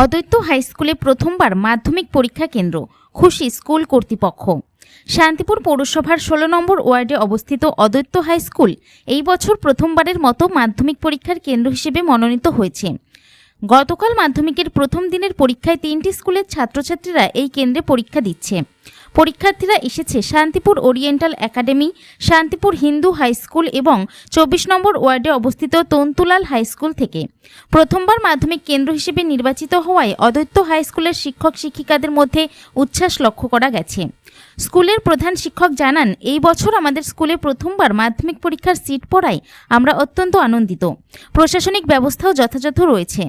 অদ্বৈত হাইস্কুলে প্রথমবার মাধ্যমিক পরীক্ষা কেন্দ্র, খুশি স্কুল কর্তৃপক্ষ। শান্তিপুর পৌরসভার ষোলো নম্বর ওয়ার্ডে অবস্থিত অদ্বৈত হাই স্কুল এই বছর প্রথমবারের মতো মাধ্যমিক পরীক্ষার কেন্দ্র হিসেবে মনোনীত হয়েছে। গতকাল মাধ্যমিকের প্রথম দিনের পরীক্ষায় তিনটি স্কুলের ছাত্রছাত্রীরা এই কেন্দ্রে পরীক্ষা দিচ্ছে। পরীক্ষার্থীরা এসেছে Shantipur oriental academy, Shantipur Hindu high school এবং চব্বিশ নম্বর ওয়ার্ডে অবস্থিত তন্তুলাল হাই স্কুল থেকে। প্রথমবার মাধ্যমিক কেন্দ্র হিসেবে নির্বাচিত হওয়ায় অদ্বৈত হাই স্কুলের শিক্ষক শিক্ষিকাদের মধ্যে উচ্ছ্বাস লক্ষ্য করা গেছে। স্কুলের প্রধান শিক্ষক জানান, এই বছর আমাদের স্কুলে প্রথমবার মাধ্যমিক পরীক্ষার সিট পড়ায় আমরা অত্যন্ত আনন্দিত। প্রশাসনিক ব্যবস্থাও যথাযথ রয়েছে,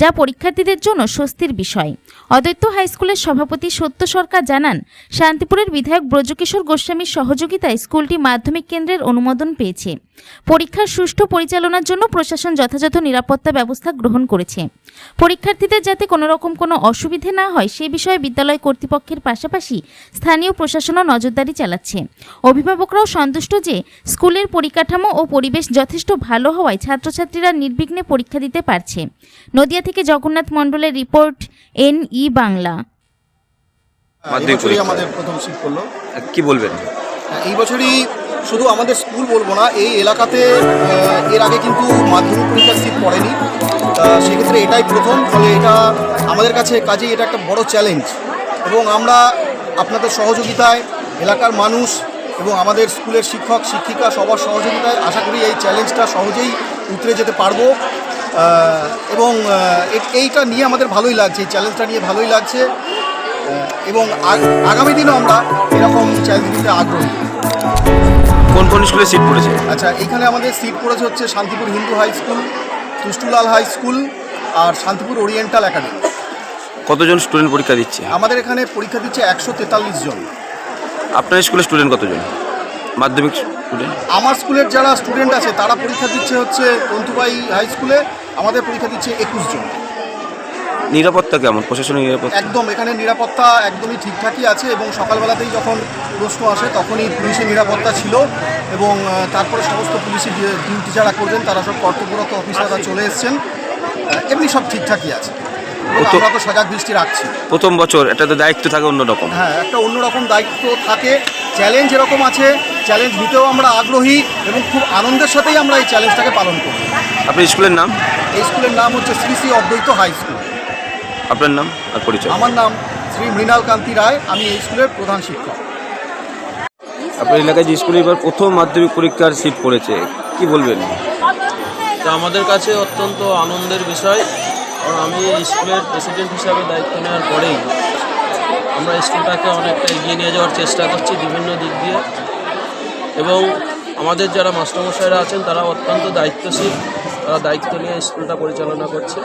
যা পরীক্ষার্থীদের জন্য স্বস্তির বিষয়। অদ্বৈত হাই স্কুলের সভাপতি সত্য সরকার জানান, শান্তিপুরের বিধায়ক ব্রজকিশোর গোস্বামীর সহযোগিতায় স্কুলটি মাধ্যমিক কেন্দ্রের অনুমোদন পেয়েছে। পরীক্ষার সুষ্ঠু পরিচালনার জন্য প্রশাসন যথাযথ নিরাপত্তা ব্যবস্থা গ্রহণ করেছে। পরীক্ষার্থীদের যাতে কোনো রকম কোনো অসুবিধে না হয়, সে বিষয়ে বিদ্যালয় কর্তৃপক্ষের পাশাপাশি স্থানীয় প্রশাসনও নজরদারি চালাচ্ছে। অভিভাবকরাও সন্তুষ্ট যে স্কুলের পরিকাঠামো ও পরিবেশ যথেষ্ট ভালো হওয়ায় ছাত্রছাত্রীরা নির্বিঘ্নে পরীক্ষা দিতে পারছে। নদিয়া থেকে জগন্নাথ মণ্ডলের রিপোর্ট এন ই বাংলা। আমাদের প্রথম করল। কি বলবেন? এই বছরই শুধু আমাদের স্কুল বলব না এই এলাকাতে এর আগে কিন্তু মাধ্যমিক পরীক্ষার সিট পড়েনি। সেক্ষেত্রে এটাই প্রথম ফলে এটা আমাদের কাছে কাজেই এটা একটা বড় চ্যালেঞ্জ এবং আমরা আপনাদের সহযোগিতায় এলাকার মানুষ এবং আমাদের স্কুলের শিক্ষক শিক্ষিকা সবার সহযোগিতায় আশা করি এই চ্যালেঞ্জটা সহজেই উতরে যেতে পারব। এবং এইটা নিয়ে আমাদের ভালোই লাগছে এই চ্যালেঞ্জটা নিয়ে ভালোই লাগছে। এবং আগ- আগামী দিনও আমরা এরকম চ্যালেঞ্জ নিতে আগ্রহী। কোন কোন স্কুলে সিট পড়েছে? আচ্ছা এখানে আমাদের সিট পড়েছে হচ্ছে Shantipur Hindu high school Tushtulal high school আর শান্তিপুর ওরিয়েন্টাল একাডেমি কতজন স্টুডেন্ট পরীক্ষা দিচ্ছে? আমাদের এখানে পরীক্ষা দিচ্ছে একশো তেতাল্লিশ জন। আপনার স্কুলে স্টুডেন্ট কতজন? মাধ্যমিক স্টুডেন্ট আমার স্কুলের যারা স্টুডেন্ট আছে তারা পরীক্ষা দিচ্ছে হচ্ছে তন্তুবাই হাই স্কুলে আমাদের পরীক্ষা দিচ্ছে একুশ জন। নিরাপত্তা কেমন? প্রশাসনিক নিরাপত্তা? একদম এখানে নিরাপত্তা একদমই ঠিকঠাকই আছে এবং সকালবেলাতেই যখন প্রশ্ন আসে তখনই পুলিশের নিরাপত্তা ছিল এবং তারপরে সমস্ত পুলিশের ডিউটি যারা করবেন তারা সব কর্তব্যরত অফিসাররা চলে এসছেন। এমনি সব ঠিকঠাকই আছে। আমরা তো সজাগ দৃষ্টি রাখছি। প্রথম বছর এটা তো দায়িত্ব থাকে অন্যরকম। হ্যাঁ একটা অন্যরকম দায়িত্ব থাকে। চ্যালেঞ্জ এরকম আছে চ্যালেঞ্জ নিতেও আমরা আগ্রহী এবং খুব আনন্দের সাথেই আমরা এই চ্যালেঞ্জটাকে পালন করি। আপনার স্কুলের নাম? এই স্কুলের নাম হচ্ছে শ্রী শ্রী অদ্বৈত হাই স্কুল। আপনার নাম আর পরিচয়? আমার নাম শ্রী মৃণাল কান্তি রায় আমি এই স্কুলের প্রধান শিক্ষক। আপনার এলাকায় যে স্কুলে এবার প্রথম মাধ্যমিক পরীক্ষার সিট পড়েছে কি বলবেন? এটা আমাদের কাছে অত্যন্ত আনন্দের বিষয়। কারণ আমি স্কুলের প্রেসিডেন্ট হিসাবে দায়িত্ব নেওয়ার পরেই আমরা স্কুলটাকে অনেকটা এগিয়ে নিয়ে যাওয়ার চেষ্টা করছি বিভিন্ন দিক দিয়ে। এবং আমাদের যারা মাস্টারমশাইরা আছেন, তারা অত্যন্ত দায়িত্বশীল। তারা দায়িত্ব নিয়ে স্কুলটা পরিচালনা করছে।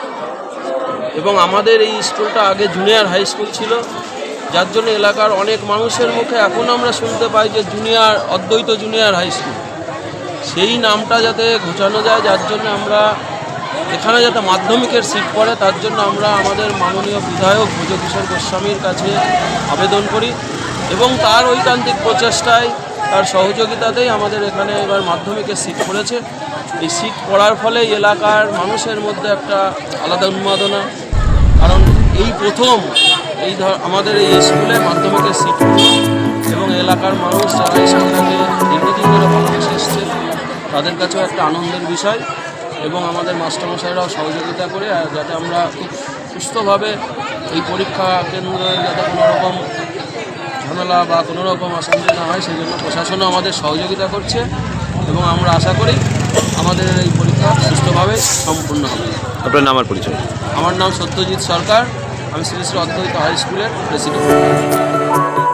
এবং আমাদের এই স্কুলটা আগে জুনিয়র হাই স্কুল ছিল। যার জন্য এলাকার অনেক মানুষের মুখে এখন আমরা শুনতে পাই যে জুনিয়র, অদ্বৈত জুনিয়র হাই স্কুল। সেই নামটা যাতে ঘোচানো যায়, যার জন্য আমরা এখানে যাতে মাধ্যমিকের সিট পড়ে, তার জন্য আমরা আমাদের মাননীয় বিধায়ক ভুজকিশোর গোস্বামীর কাছে আবেদন করি এবং তার ঐকান্তিক প্রচেষ্টায়, তার সহযোগিতাতেই আমাদের এখানে এবার মাধ্যমিকের সিট পড়েছে। এই সিট পড়ার ফলে এলাকার মানুষের মধ্যে একটা আলাদা উন্মাদনা। কারণ এই প্রথম এই ধর, আমাদের এই স্কুলে মাধ্যমিকের সিট এবং এলাকার মানুষ যারা এই স্কুলটাকে দীর্ঘদিন ধরে ভালোবেসে এসছে তাদের কাছেও একটা আনন্দের বিষয়। এবং আমাদের মাস্টারমশাইরাও সহযোগিতা করে আর যাতে আমরা খুব সুস্থভাবে এই পরীক্ষা কেন্দ্রে যাতে কোনো রকম ঝামেলা বা কোনো রকম অশান্তি না হয় সেই জন্য প্রশাসনও আমাদের সহযোগিতা করছে এবং আমরা আশা করি আমাদের এই পরীক্ষা সুস্থভাবে সম্পূর্ণ হবে। আপনার নাম আর পরিচয়? আমার নাম সত্যজিৎ সরকার। আমি শ্রী শ্রী অদ্বৈত হাই স্কুলের প্রেসিডেন্ট।